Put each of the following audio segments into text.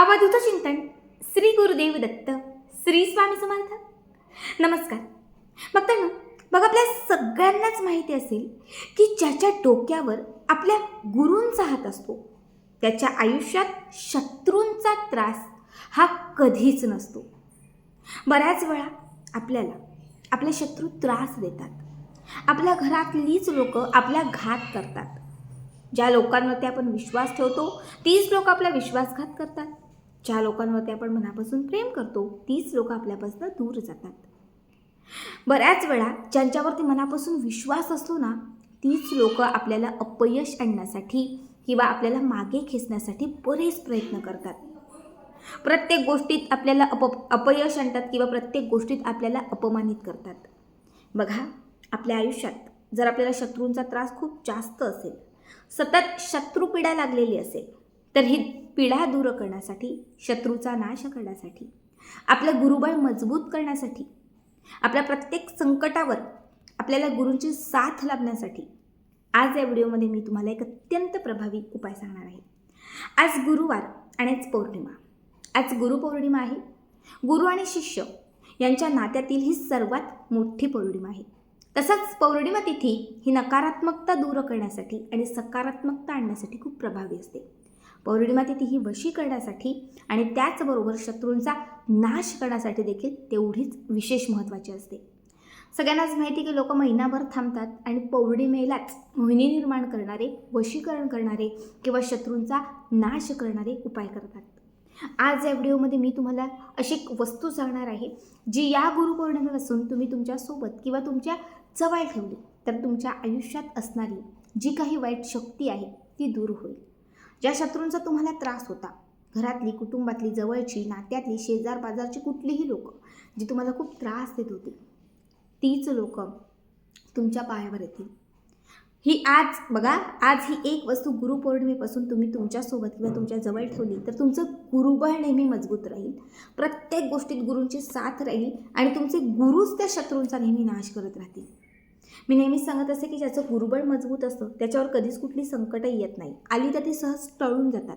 अवधूत चिंतन श्री गुरुदेव दत्त श्री स्वामी समर्थ नमस्कार बघताना मग आपल्या सगळ्यांनाच माहिती असेल की ज्याच्या डोक्यावर आपल्या गुरूंचा हात असतो त्याच्या आयुष्यात शत्रूंचा त्रास हा कधीच नसतो बऱ्याच वेळा आपल्याला आपले शत्रू त्रास देतात आपल्या घरातलीच लोक आपला घात करतात ज्या लोकांवरती आपण विश्वास ठेवतो तीच लोक आपला विश्वासघात करतात ज्या लोकांवरती आपण मनापासून प्रेम करतो तीच लोक आपल्यापासून दूर जातात. बऱ्याच वेळा ज्यांच्यावरती मनापासून विश्वास असतो ना तीच लोक आपल्याला अपयश आणण्यासाठी किंवा आपल्याला मागे खेचण्यासाठी बरेच प्रयत्न करतात. प्रत्येक गोष्टीत आपल्याला अप अपयश आणतात किंवा प्रत्येक गोष्टीत आपल्याला अपमानित करतात. बघा आपल्या आयुष्यात जर आपल्याला शत्रूंचा त्रास खूप जास्त असेल सतत शत्रुपीडा लागलेली असेल तर ही पिढा दूर करण्यासाठी शत्रूचा नाश करण्यासाठी आपलं गुरुबळ मजबूत करण्यासाठी आपल्या प्रत्येक संकटावर आपल्याला गुरूंची साथ लाभण्यासाठी आज या व्हिडिओमध्ये मी तुम्हाला एक अत्यंत प्रभावी उपाय सांगणार आहे. आज गुरुवार आणि आज पौर्णिमा. आज गुरुपौर्णिमा आहे. गुरु आणि शिष्य यांच्या नात्यातील ही सर्वात मोठी पौर्णिमा आहे. तसंच पौर्णिमा तिथी ही नकारात्मकता दूर करण्यासाठी आणि सकारात्मकता आणण्यासाठी खूप प्रभावी असते. पौर्णिमा तिथी ही वशी करण्यासाठी आणि त्याचबरोबर शत्रूंचा नाश करण्यासाठी देखील तेवढीच विशेष महत्त्वाची असते. सगळ्यांनाच माहिती की लोक महिनाभर थांबतात आणि पौर्णिमेलाच मोहिनी निर्माण करणारे वशीकरण करणारे किंवा शत्रूंचा नाश करणारे उपाय करतात. आज या व्हिडिओमध्ये मी तुम्हाला अशी एक वस्तू सांगणार आहे जी या गुरुपौर्णिमेपासून तुम्ही तुमच्यासोबत किंवा तुमच्या जवळ ठेवली तर तुमच्या आयुष्यात असणारी जी काही वाईट शक्ती आहे ती दूर होईल. ज्या शत्रूंचा तुम्हाला त्रास होता घरातली कुटुंबातली जवळची नात्यातली शेजार बाजारची कुठलीही लोक जी तुम्हाला खूप त्रास देत होती तीच लोक तुमच्या पायावर येतील. ही आज बघा आज ही एक वस्तू गुरुपौर्णिमेपासून तुम्ही तुमच्यासोबत किंवा तुमच्या जवळ ठेवली तर तुमचं गुरुबळ नेहमी मजबूत राहील. प्रत्येक गोष्टीत गुरूंची साथ राहील आणि तुमचे गुरुच त्या शत्रूंचा नेहमी नाश करत राहतील. मी नेहमीच सांगत असते की ज्याचं गुरुबळ मजबूत असतं त्याच्यावर कधीच कुठली संकटं येत नाही. आली तर ती सहज टळून जातात.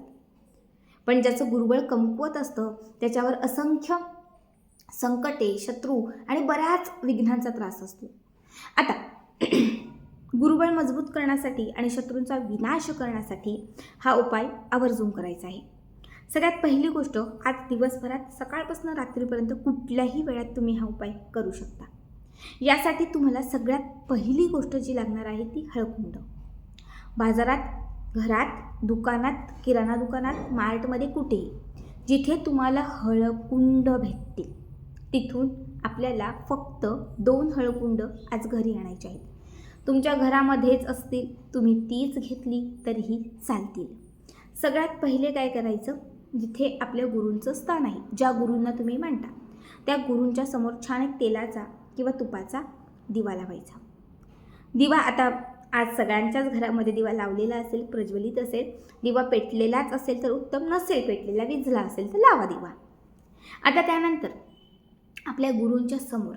पण ज्याचं गुरुबळ कमकुवत असतं त्याच्यावर असंख्य संकटे शत्रू आणि बऱ्याच विघ्नांचा त्रास असतो. आता गुरुबळ मजबूत करण्यासाठी आणि शत्रूंचा विनाश करण्यासाठी हा उपाय आवर्जून करायचा आहे. सगळ्यात पहिली गोष्ट आज दिवसभरात सकाळपासून रात्रीपर्यंत कुठल्याही वेळात तुम्ही हा उपाय करू शकता. यासाठी तुम्हाला सगळ्यात पहिली गोष्ट जी लागणार आहे ती हळकुंड. बाजारात घरात दुकानात किराणा दुकानात मार्टमध्ये कुठेही जिथे तुम्हाला हळकुंड भेटतील. तिथून आपल्याला फक्त दोन हळकुंड आज घरी आणायचे आहेत. तुमच्या घरामध्येच असतील तुम्ही तीच घेतली तरीही चालतील. सगळ्यात पहिले काय करायचं? जिथे आपल्या गुरूंचं स्थान आहे ज्या गुरूंना तुम्ही मांडता त्या गुरूंच्या समोर छान एक तेलाचा किंवा तुपाचा दिवा लावायचा. दिवा आता आज सगळ्यांच्याच घरामध्ये दिवा लावलेला असेल प्रज्वलित असेल दिवा पेटलेलाच असेल तर उत्तम नसेल पेटलेला विझला असेल तर लावा दिवा. आता त्यानंतर आपल्या गुरूंच्या समोर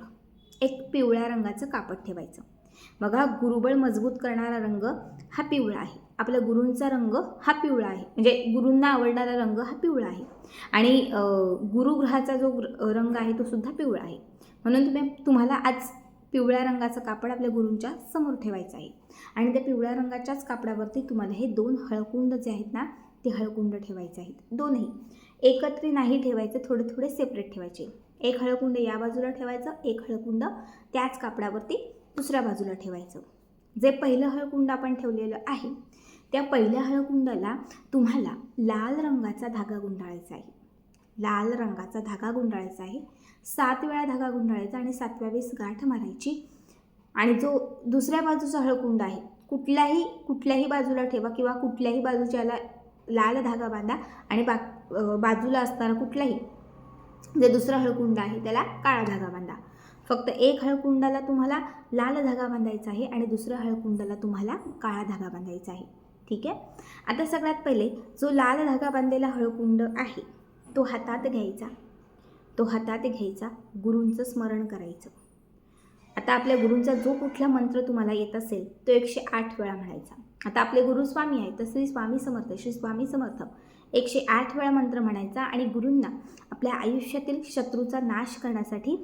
एक पिवळ्या रंगाचं कापड ठेवायचं. बघा गुरुबळ मजबूत करणारा रंग हा पिवळा आहे. आपल्या गुरूंचा रंग हा पिवळा आहे. म्हणजे गुरूंना आवडणारा रंग हा पिवळा आहे. आणि गुरुग्रहाचा जो रंग आहे तो सुद्धा पिवळा आहे. म्हणून तुम्ही तुम्हाला आज पिवळ्या रंगाचं कापड आपल्या गुरूंच्या समोर ठेवायचं आहे. आणि त्या पिवळ्या रंगाच्याच कापडावरती तुम्हाला हे दोन हळकुंड जे आहेत ना ते हळकुंड ठेवायचे आहेत. दोनही. एकत्र नाही ठेवायचे थोडे थोडे सेपरेट ठेवायचे. एक हळकुंड या बाजूला ठेवायचं एक हळकुंड त्याच कापडावरती दुसऱ्या बाजूला ठेवायचं. जे पहिलं हळकुंड आपण ठेवलेलं आहे त्या पहिल्या हळकुंडाला तुम्हाला लाल रंगाचा धागा गुंडाळायचा आहे. लाल रंगाचा धागा गुंडाळायचा आहे. सात वेळा धागा गुंडाळायचा आणि सातव्या वेळेस गाठ मारायची. आणि जो दुसऱ्या बाजूचा हळकुंड आहे कुठल्याही कुठल्याही बाजूला ठेवा किंवा कुठल्याही बाजूच्याला लाल धागा बांधा आणि बा बाजूला असणारा कुठलाही जे दुसरा हळकुंड आहे त्याला काळा धागा बांधा. फक्त एक हळकुंडाला तुम्हाला लाल धागा बांधायचा आहे आणि दुसऱ्या हळकुंडाला तुम्हाला काळा धागा बांधायचा आहे. ठीक आहे? आता सगळ्यात पहिले जो लाल धागा बांधलेला हळकुंड आहे तो हातात घ्यायचा. तो हातात घ्यायचा. गुरूंचं स्मरण करायचं. आता आपल्या गुरूंचा जो कुठला मंत्र तुम्हाला येत असेल तो एकशे आठ वेळा म्हणायचा. आता आपले गुरु स्वामी आहेत तर श्री स्वामी समर्थ श्री स्वामी समर्थ एकशे आठ वेळा मंत्र म्हणायचा आणि गुरूंना आपल्या आयुष्यातील शत्रूचा नाश करण्यासाठी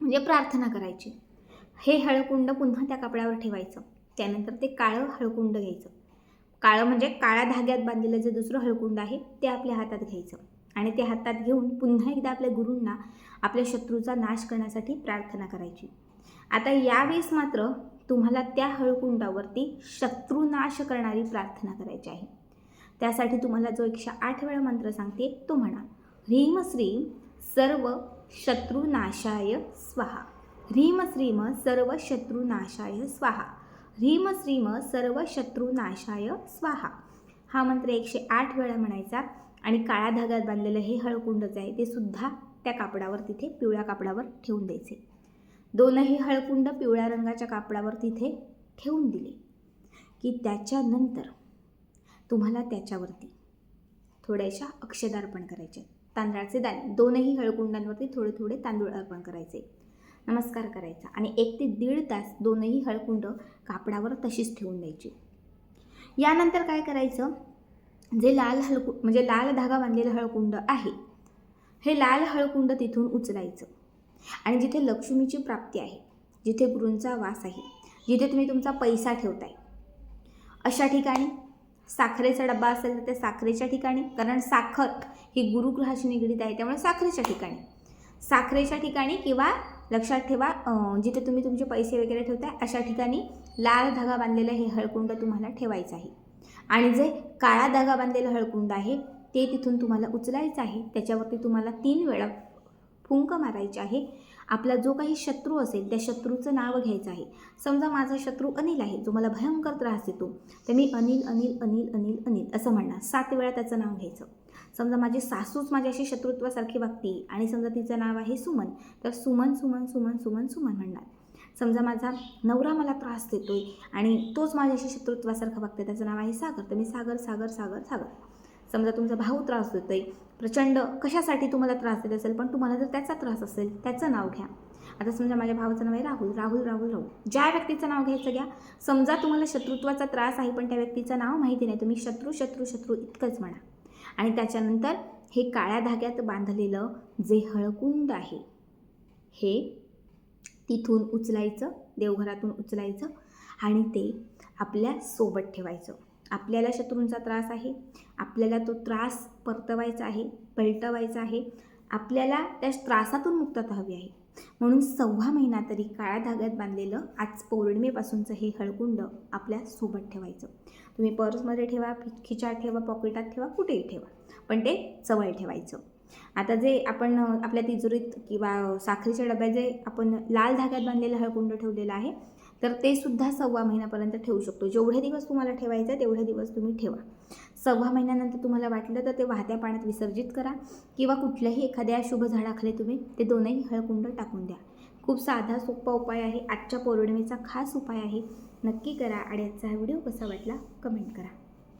म्हणजे प्रार्थना करायची. हे हळकुंड पुन्हा त्या कपड्यावर ठेवायचं. त्यानंतर ते काळं हळकुंड घ्यायचं. काळं म्हणजे काळ्या धाग्यात बांधलेलं जे दुसरं हळकुंड आहे ते आपल्या हातात घ्यायचं. आणि ते हातात घेऊन पुन्हा एकदा आपल्या गुरूंना आपल्या शत्रूचा नाश करण्यासाठी प्रार्थना करायची. आता यावेळेस मात्र तुम्हाला त्या हळकुंडावरती शत्रुनाश करणारी प्रार्थना करायची आहे. त्यासाठी तुम्हाला जो एकशे आठ वेळा मंत्र सांगते तो म्हणा ह्रीम श्रीम सर्व शत्रुनाशाय स्वाहा. ह्रीम श्रीम सर्व शत्रुनाशाय स्वाहा. ह्रीम श्रीम सर्व शत्रुनाशाय स्वाहा. हा मंत्र एकशे आठ वेळा म्हणायचा. आणि काळ्या धाग्यात बांधलेलं हे हळकुंडच आहे ते सुद्धा त्या कापडावर तिथे पिवळ्या कापडावर ठेवून द्यायचे. दोनही हळकुंड पिवळ्या रंगाच्या कापडावर तिथे ठेवून दिले. की त्याच्यानंतर तुम्हाला त्याच्यावरती थोड्याशा अक्षदा अर्पण करायचे तांदळाचे दाणे. दोनही हळकुंडांवरती थोडे थोडे तांदूळ अर्पण करायचे. नमस्कार करायचा. आणि एक ते दीड तास दोनही हळकुंड कापडावर तशीच ठेवून द्यायची. यानंतर काय करायचं? जे लाल हळकु म्हणजे लाल धागा बांधलेलं हळकुंड आहे हे लाल हळकुंड तिथून उचलायचं. आणि जिथे लक्ष्मीची प्राप्ती आहे जिथे गुरूंचा वास आहे जिथे तुम्ही तुमचा पैसा ठेवताय. अशा ठिकाणी साखरेचा डब्बा असेल तर त्या साखरेच्या ठिकाणी कारण साखर ही गुरुग्रहाशी निगडीत आहे त्यामुळे साखरेच्या ठिकाणी. साखरेच्या ठिकाणी किंवा लक्षात ठेवा जिथे तुम्ही तुमचे पैसे वगैरे ठेवताय अशा ठिकाणी लाल धागा बांधलेलं हे हळकुंड तुम्हाला ठेवायचं आहे. आणि जे काळा धागा बांधलेलं हळकुंड आहे ते तिथून तुम्हाला उचलायचं आहे. त्याच्यावरती तुम्हाला तीन वेळा फुंक मारायचे आहे. आपला जो काही शत्रू असेल त्या शत्रूचं नाव घ्यायचं आहे. समजा माझा शत्रू अनिल आहे जो मला भयंकर त्रास देतो तर मी अनिल अनिल अनिल अनिल अनिल असं म्हणणार. सात वेळा त्याचं नाव घ्यायचं. समजा माझी सासूच माझ्याशी शत्रुत्वासारखी वागते आणि समजा तिचं नाव आहे सुमन तर सुमन सुमन सुमन सुमन सुमन म्हणणार. समजा माझा नवरा मला त्रास देतो आहे आणि तोच माझ्याशी शत्रुत्वासारखं वागते त्याचं नाव आहे सागर तर मी सागर सागर सागर सागर. समजा तुमचा भाऊ त्रास देतो आहे प्रचंड कशासाठी तुम्हाला त्रास देत असेल पण तुम्हाला जर त्याचा त्रास असेल त्याचं नाव घ्या. आता समजा माझ्या भावाचं नाव आहे राहुल राहुल राहुल राहुल. ज्या व्यक्तीचं नाव घ्यायचं घ्या. समजा तुम्हाला शत्रुत्वाचा त्रास आहे पण त्या व्यक्तीचं नाव माहिती नाही तुम्ही शत्रू शत्रू शत्रू इतकंच म्हणा. आणि त्याच्यानंतर हे काळ्या धाग्यात बांधलेलं जे हळकुंड आहे हे तिथून उचलायचं देवघरातून उचलायचं आणि ते आपल्यासोबत ठेवायचं. आपल्याला शत्रूंचा त्रास आहे आपल्याला तो त्रास परतवायचा आहे पलटवायचा आहे आपल्याला त्या त्रासातून मुक्तता हवी आहे. म्हणून सव्वा महिना तरी काळ्या धाग्यात बांधलेलं आज पौर्णिमेपासूनचं हे हळकुंड आपल्यासोबत ठेवायचं. तुम्ही पर्समध्ये ठेवा खि- ठेवा पॉकेटात ठेवा कुठेही ठेवा पण ते जवळ ठेवायचं. आता जे आपण आपल्या तिजोरीत किंवा साखरेच्या डब्यात जे आपण लाल धाग्यात बांधलेलं हळकुंड ठेवलेलं आहे तर ते सुद्धा सव्वा महिन्यापर्यंत ठेवू शकतो. जेवढे दिवस तुम्हाला ठेवायचं आहे तेवढे दिवस तुम्ही ठेवा. सव्वा महिन्यानंतर तुम्हाला वाटलं तर ते वाहत्या पाण्यात विसर्जित करा किंवा कुठल्याही एखाद्या शुभ झाडाखाली तुम्ही ते दोनही हळकुंड टाकून द्या. खूप साधा सोपा उपाय आहे. आजच्या पौर्णिमेचा खास उपाय आहे. नक्की करा आणि आजचा हा व्हिडिओ कसा वाटला कमेंट करा.